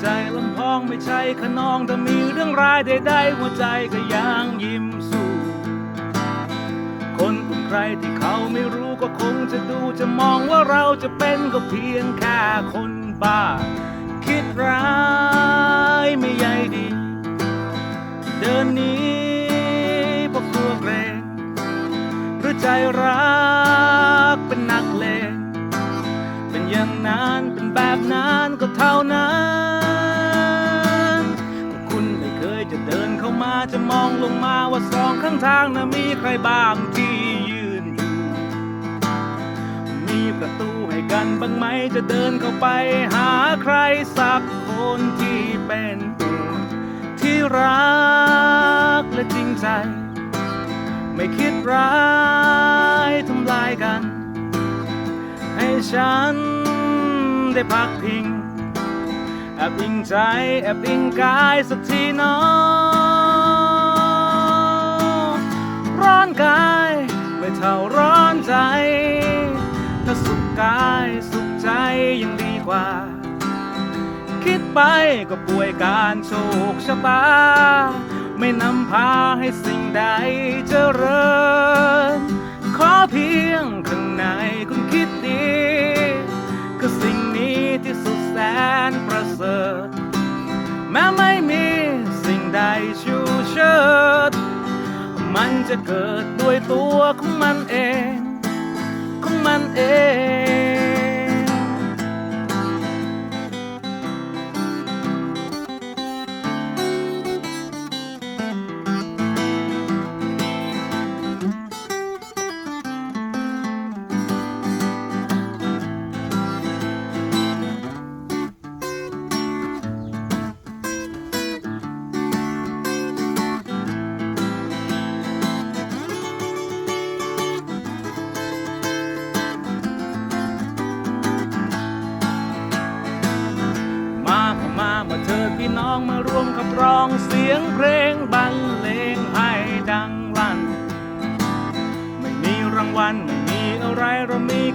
ใจลำพองไม่ใช่ขนองแต่มีเรื่องร้ายใดๆหัวใจก็ยังยิ้มสู้ คนกลุ่มใครที่เขาไม่รู้ก็คงจะดูจะมองว่าเราจะเป็นก็เพียงแค่คนบ้า คิดร้ายไม่ใยดี เดินหนี้เพราะกลัวเกรงหรือใจานเป็นแบบนั้นก็เท่านั้นก็คุณไม่เคยจะเดินเข้ามาจะมองลงมาว่าสองข้างทางนะมีใครบ้างที่ยืนอยู่ มีประตูให้กันบ้างไหมจะเดินเข้าไป หาใครสักคนที่เป็นตัวที่รักและจริงใจ ไม่คิดร้ายทำลายกัน ให้ฉัน ได้พักพิงแอบอิงใจแอบอิงกายสักทีน้อร้อนกายไม่เท่าร้อนใจถ้าสุขกายสุขใจยังดีกว่า คิดไปก็ป่วยการโชคชะตาไม่นำพาให้สิ่งใดเจริญ ขอเพียงข้างในคุณคิด ใดชูเชิด มันจะเกิดด้วยตัวของมันเอง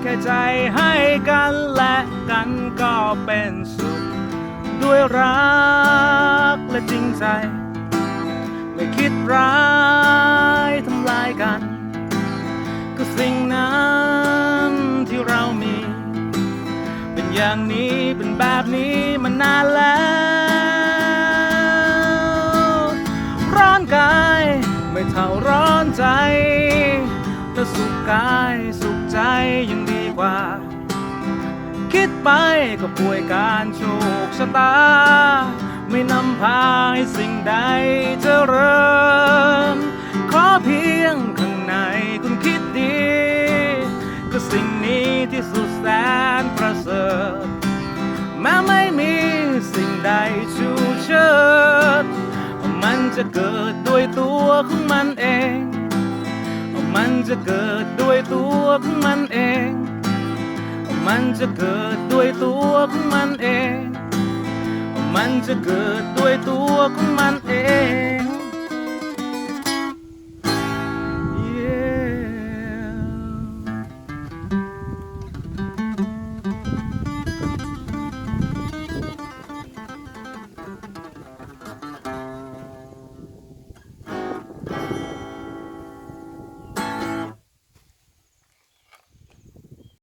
แค่ใจให้กันและกันก็เป็นสุข ด้วยรักและจริงใจ ไม่คิดร้ายทำลายกัน ก็สิ่งนั้นที่เรามี เป็นอย่างนี้เป็นแบบนี้มานานแล้ว ร้อนกายไม่เท่าร้อนใจถ้าสุขกายสุข ไปก็ป่วยการโชคชะตา ไม่นำพาให้สิ่งใดเจริญ ขอเพียงข้างในคุณคิดดี ก็สิ่งนี้ที่สุดแสนประเสริฐแม้ไม่มีสิ่งใดชูเชิด มันจะเกิดด้วยตัวของมันเอง มันจะเกิดด้วยตัวของมันเอง มันจะเกิดด้วยตัวของมันเอง มันจะเกิดด้วยตัว